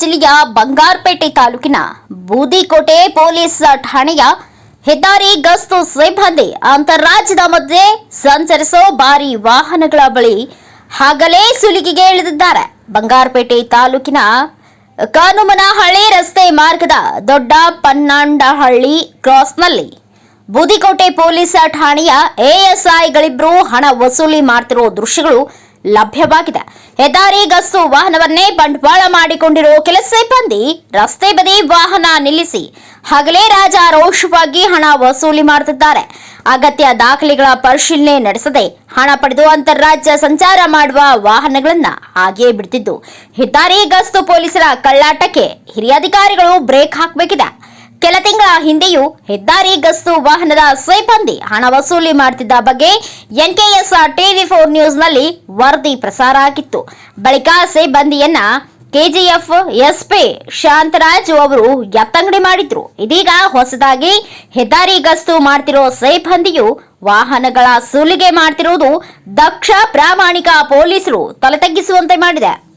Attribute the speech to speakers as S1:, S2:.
S1: ಜಿಲ್ಲೆಯ ಬಂಗಾರಪೇಟೆ ತಾಲೂಕಿನ ಬೂದಿಕೋಟೆ ಪೊಲೀಸ್ ಠಾಣೆಯ ಹೆದ್ದಾರಿ ಗಸ್ತು ಸಿಬ್ಬಂದಿ ಅಂತಾರಾಜ್ಯದ ಮಧ್ಯೆ ಸಂಚರಿಸೋ ಭಾರಿ ವಾಹನಗಳ ಬಳಿ ಹಾಗಲೇ ಸುಲಿಗೆಗೆ ಇಳಿದಿದ್ದಾರೆ. ಬಂಗಾರಪೇಟೆ ತಾಲೂಕಿನ ಕಾನುಮನಹಳ್ಳಿ ರಸ್ತೆ ಮಾರ್ಗದ ದೊಡ್ಡ ಪನ್ನಾಂಡಹಳ್ಳಿ ಕ್ರಾಸ್ನಲ್ಲಿ ಬೂದಿಕೋಟೆ ಪೊಲೀಸ್ ಠಾಣೆಯ ಎಎಸ್ಐಗಳಿಬ್ರು ಹಣ ವಸೂಲಿ ಮಾಡ್ತಿರೋ ದೃಶ್ಯಗಳು ಲಭ್ಯವಾಗಿದೆ. ಹೆದ್ದಾರಿ, ಗಸ್ತು, ವಾಹನವನ್ನೇ ಬಂಡವಾಳ ಮಾಡಿಕೊಂಡಿರುವ ಕೆಲ ಸಿಬ್ಬಂದಿ ರಸ್ತೆ ಬದಿ ವಾಹನ ನಿಲ್ಲಿಸಿ ಹಗಲೇ ರಾಜ ರೋಷವಾಗಿ ಹಣ ವಸೂಲಿ ಮಾಡುತ್ತಿದ್ದಾರೆ ಅಗತ್ಯ ದಾಖಲೆಗಳ ಪರಿಶೀಲನೆ ನಡೆಸದೆ ಹಣ ಪಡೆದು ಅಂತಾರಾಜ್ಯ ಸಂಚಾರ ಮಾಡುವ ವಾಹನಗಳನ್ನ ಹಾಗೆಯೇ ಬಿಡ್ತಿದ್ದು. ಹೆದ್ದಾರಿ, ಗಸ್ತು ಪೊಲೀಸರ ಕಳ್ಳಾಟಕ್ಕೆ ಹಿರಿಯ ಅಧಿಕಾರಿಗಳು ಬ್ರೇಕ್ ಹಾಕಬೇಕಿದೆ. ಕೆಲ ತಿಂಗಳ ಹಿಂದೆಯೂ ಹೆದ್ದಾರಿ ಗಸ್ತು ವಾಹನದ ಸಿಬ್ಬಂದಿ ಹಣ ವಸೂಲಿ ಮಾಡುತ್ತಿದ್ದ ಬಗ್ಗೆ ಎನ್ಕೆಎಸ್ ಟಿವಿ ಫೋರ್ ನ್ಯೂಸ್ನಲ್ಲಿ ವರದಿ ಪ್ರಸಾರ ಆಗಿತ್ತು. ಬಳಿಕ ಸಿಬ್ಬಂದಿಯನ್ನ ಕೆಜಿಎಫ್ ಎಸ್ಪಿ ಶಾಂತರಾಜ್ ಅವರು ಎತ್ತಂಗಡಿ ಮಾಡಿದ್ರು. ಇದೀಗ ಹೊಸದಾಗಿ ಹೆದ್ದಾರಿ ಗಸ್ತು ಮಾಡ್ತಿರೋ ಸಿಬ್ಬಂದಿಯು ವಾಹನಗಳ ಸುಲಿಗೆ ಮಾಡ್ತಿರುವುದು ದಕ್ಷ ಪ್ರಾಮಾಣಿಕ ಪೊಲೀಸರು ತಲೆ ತಗ್ಗಿಸುವಂತೆ ಮಾಡಿದೆ.